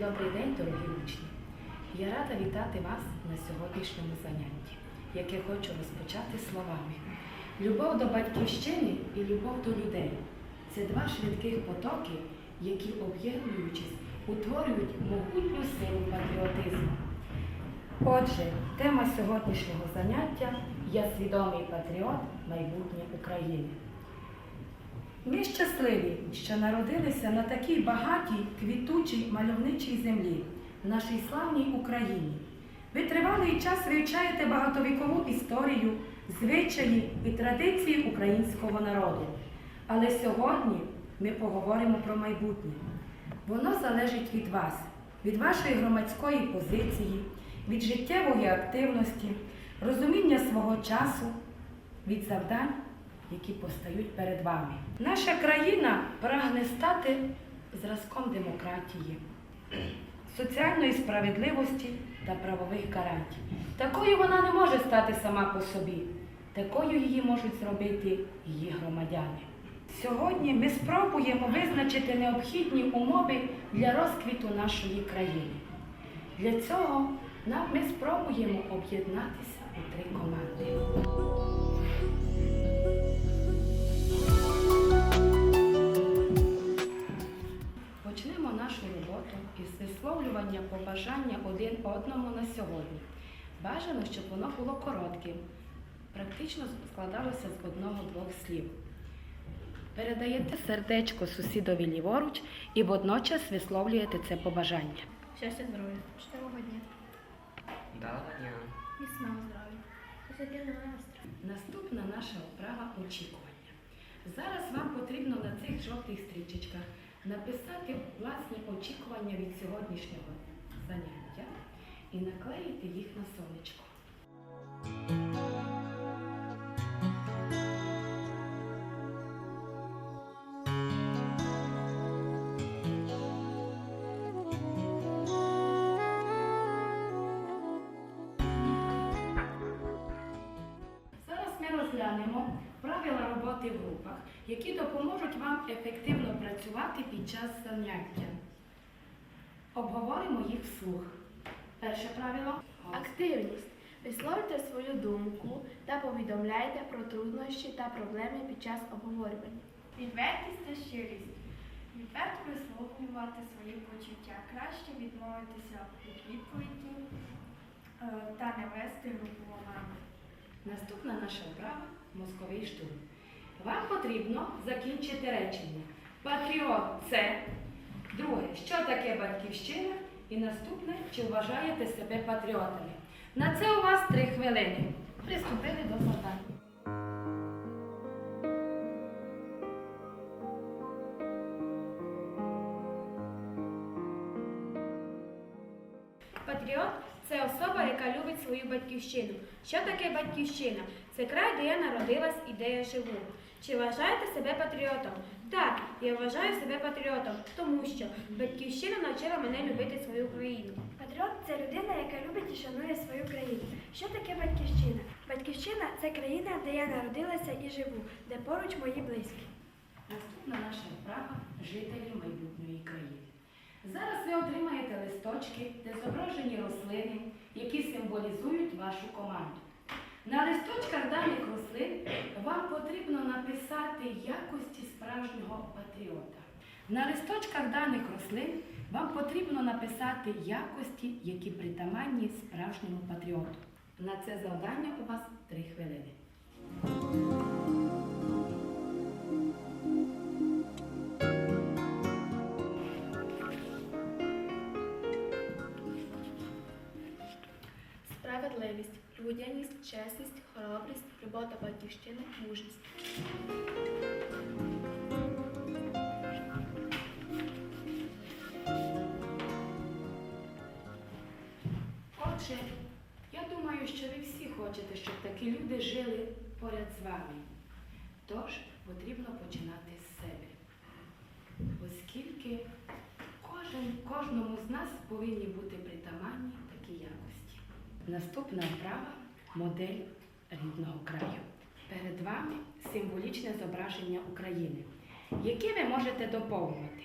Добрий день, дорогі учні! Я рада вітати вас на сьогоднішньому занятті, яке хочу розпочати словами. Любов до батьківщини і любов до людей це два швидких потоки, які, об'єднуючись, утворюють могутню силу патріотизму. Отже, тема сьогоднішнього заняття Я свідомий патріот майбутнє України. Ми щасливі, що народилися на такій багатій, квітучій, мальовничій землі, в нашій славній Україні. Ви тривалий час вивчаєте багатовікову історію, звичаї і традиції українського народу. Але сьогодні ми поговоримо про майбутнє. Воно залежить від вас, від вашої громадської позиції, від життєвої активності, розуміння свого часу, від завдань, які постають перед вами. Наша країна прагне стати зразком демократії, соціальної справедливості та правових гарантій. Такою вона не може стати сама по собі, такою її можуть зробити її громадяни. Сьогодні ми спробуємо визначити необхідні умови для розквіту нашої країни. Для цього нам ми спробуємо об'єднатися у три команди. Нашу роботу із висловлювання побажання один одному на сьогодні. Бажано, щоб воно було коротким, практично складалося з одного-двох слів. Передаєте сердечко сусідові ліворуч і водночас висловлюєте це побажання. Щастя, здоров'я, щасливого дня, Доброго дня. міцного здоров'я, позитивного настрою. Наступна наша вправа очікування. Зараз вам потрібно на цих жовтих стрічечках написати власні очікування від сьогоднішнього заняття і наклеїти їх на сонечко. Зараз ми розглянемо роботи в групах, які допоможуть вам ефективно працювати під час заняття. Обговоримо їх вслух. Перше правило Активність. Висловлюйте свою думку та повідомляйте про труднощі та проблеми під час обговорювання. Відвертість та щирість. Відверто висловлювати свої почуття. Краще відмовитися від відповіді е, та не вести групу оману. Наступна наша вправа мозковий штурм. Вам потрібно закінчити речення. Патріот це. Друге, що таке батьківщина? І наступне, чи вважаєте себе патріотами? На це у вас три хвилини. Приступили до завдання. Патріот це особа, яка любить свою батьківщину. Що таке батьківщина? Це край, де я народилась і де я живу. Чи вважаєте себе патріотом? Так, я вважаю себе патріотом, тому що батьківщина навчила мене любити свою країну. Патріот це людина, яка любить і шанує свою країну. Що таке батьківщина? Батьківщина це країна, де я народилася і живу, де поруч мої близькі. Наступна наша вправа жителі майбутньої країни. Зараз ви отримаєте листочки, де зображені рослини, які символізують вашу команду. На листочках даних рослин вам потрібно написати якості справжнього патріота. На листочках даних рослин вам потрібно написати якості, які притаманні справжньому патріоту. На це завдання у вас три хвилини. Справедливість, людяність, чесність, хоробрість, до батьківщини, мужність. Отже, я думаю, що ви всі хочете, щоб такі люди жили поряд з вами. Тож потрібно починати з себе. Оскільки кожен, кожному з нас повинні бути притаманні такі якості. Наступна вправа модель рідного краю. Перед вами символічне зображення України, яке ви можете доповнювати.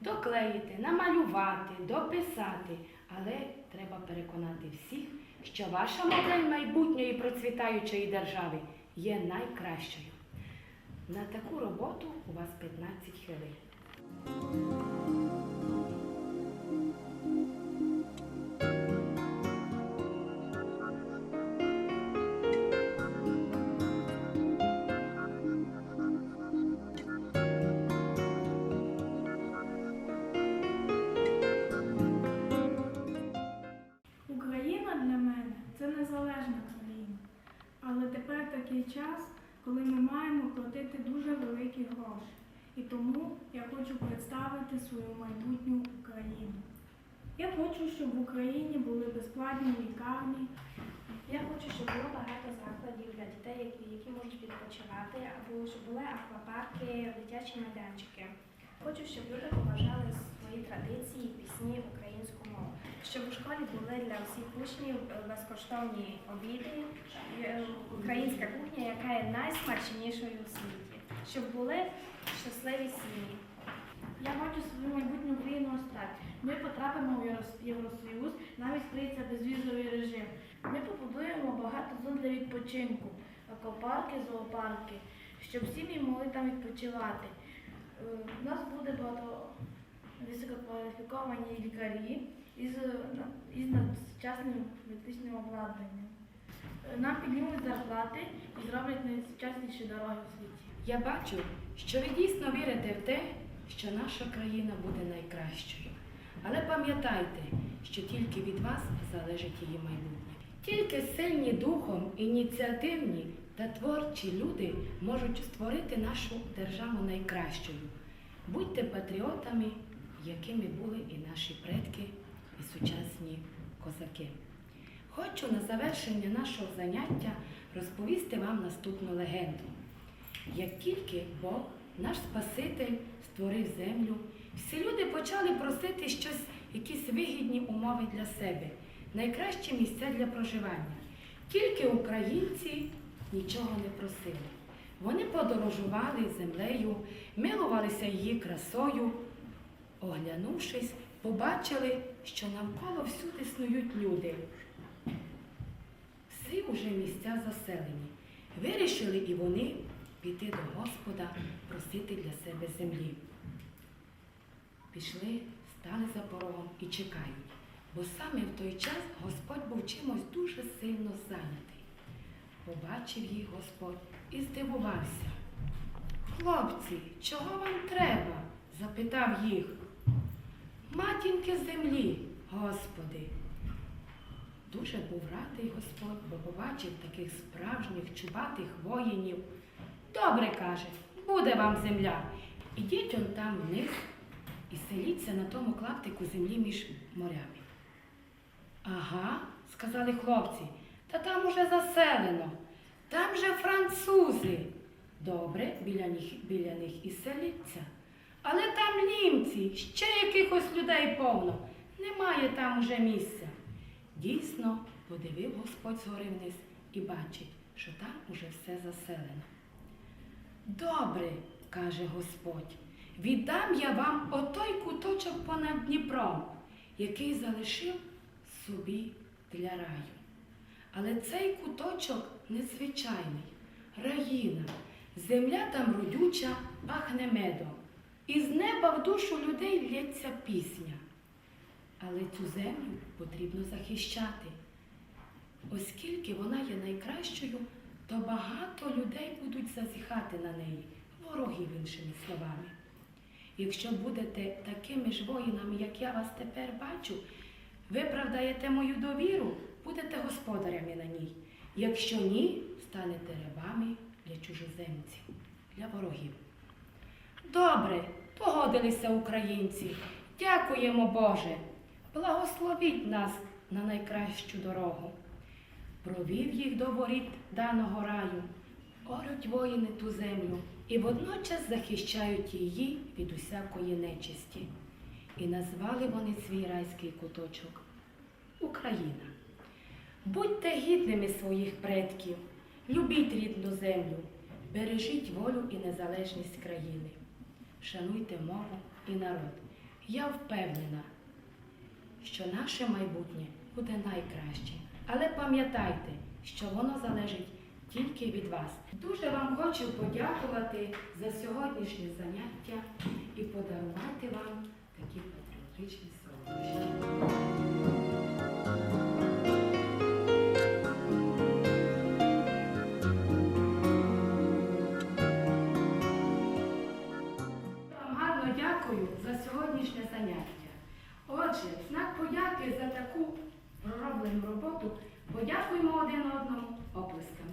доклеїти, намалювати, дописати. Але треба переконати всіх, що ваша модель майбутньої процвітаючої держави є найкращою. На таку роботу у вас 15 хвилин. І тому я хочу представити свою майбутню Україну. Я хочу, щоб в Україні були безплатні лікарні, Я хочу, щоб було багато закладів для дітей, які, можуть відпочивати, або щоб були аквапарки, дитячі майданчики. Хочу, щоб люди поважали свої традиції, пісні, українську мову. Щоб у школі були для всіх учнів безкоштовні обіди, е, українська кухня, яка є найсмачнішою у світі. Щоб були щасливі сім'ї. Я бачу свою майбутню Україну ось. Ми потрапимо в Євросоюз, навіть відкриється безвізовий режим. Ми побудуємо багато зон для відпочинку, аквапарки, зоопарки, щоб сім'ї могли там відпочивати. Е, У нас буде багато висококваліфіковані лікарі із, із надсучасним медичним обладнанням. Е, Нам піднімуть зарплати і зроблять найсучасніші дороги у світі. Я бачу, що ви дійсно вірите в те, що наша країна буде найкращою. Але пам'ятайте, що тільки від вас залежить її майбутнє. Тільки сильні духом, ініціативні та творчі люди можуть створити нашу державу найкращою. Будьте патріотами, якими були і наші предки, і сучасні козаки. Хочу на завершення нашого заняття розповісти вам наступну легенду. Як тільки Бог, наш Спаситель, створив землю, всі люди почали просити щось, якісь вигідні умови для себе, найкращі місця для проживання. Тільки українці нічого не просили. Вони подорожували землею, милувалися її красою. Оглянувшись, побачили, що навколо всюди снують люди. Всі уже місця заселені. Вирішили і вони піти до Господа, просити для себе землі. Пішли, стали за порогом і чекають, бо саме в той час Господь був чимось дуже сильно зайнятий. Побачив їх Господь і здивувався. Хлопці, чого вам треба? запитав їх. Матінки землі, Господи. Дуже був радий Господь, бо побачив таких справжніх чубатих воїнів. Добре каже, буде вам земля. Ідіть он там вниз і селіться на тому клаптику землі між морями. Ага, сказали хлопці, та там уже заселено. Там же французи. Добре, біля них, біля них і селіться. Але там німці, ще якихось людей повно. Немає там уже місця. Дійсно, подивив Господь згори вниз і бачить, що там уже все заселено. Добре, каже Господь, віддам я вам отой куточок понад Дніпром, який залишив собі для раю. Але цей куточок незвичайний, раїна, земля там родюча, пахне медом. І з неба в душу людей лється пісня. Але цю землю потрібно захищати. Оскільки вона є найкращою, то багато людей будуть зазіхати на неї, ворогів іншими словами. Якщо будете такими ж воїнами, як я вас тепер бачу, виправдаєте мою довіру, будете господарями на ній. Якщо ні, станете рабами для чужоземців, для ворогів. Добре, погодилися українці. Дякуємо, Боже. Благословіть нас на найкращу дорогу. Провів їх до воріт даного раю, орють воїни ту землю і водночас захищають її від усякої нечисті. І назвали вони свій райський куточок Україна. Будьте гідними своїх предків, любіть рідну землю, бережіть волю і незалежність країни, шануйте мову і народ. Я впевнена, що наше майбутнє буде найкращим. Але пам'ятайте, що воно залежить тільки від вас. Дуже вам хочу подякувати за сьогоднішнє заняття і подарувати вам такі патріотичні солодощі. Дякую за сьогоднішнє заняття. Отже, знак подяки за таку пророблену роботу подякуємо один одному оплесками.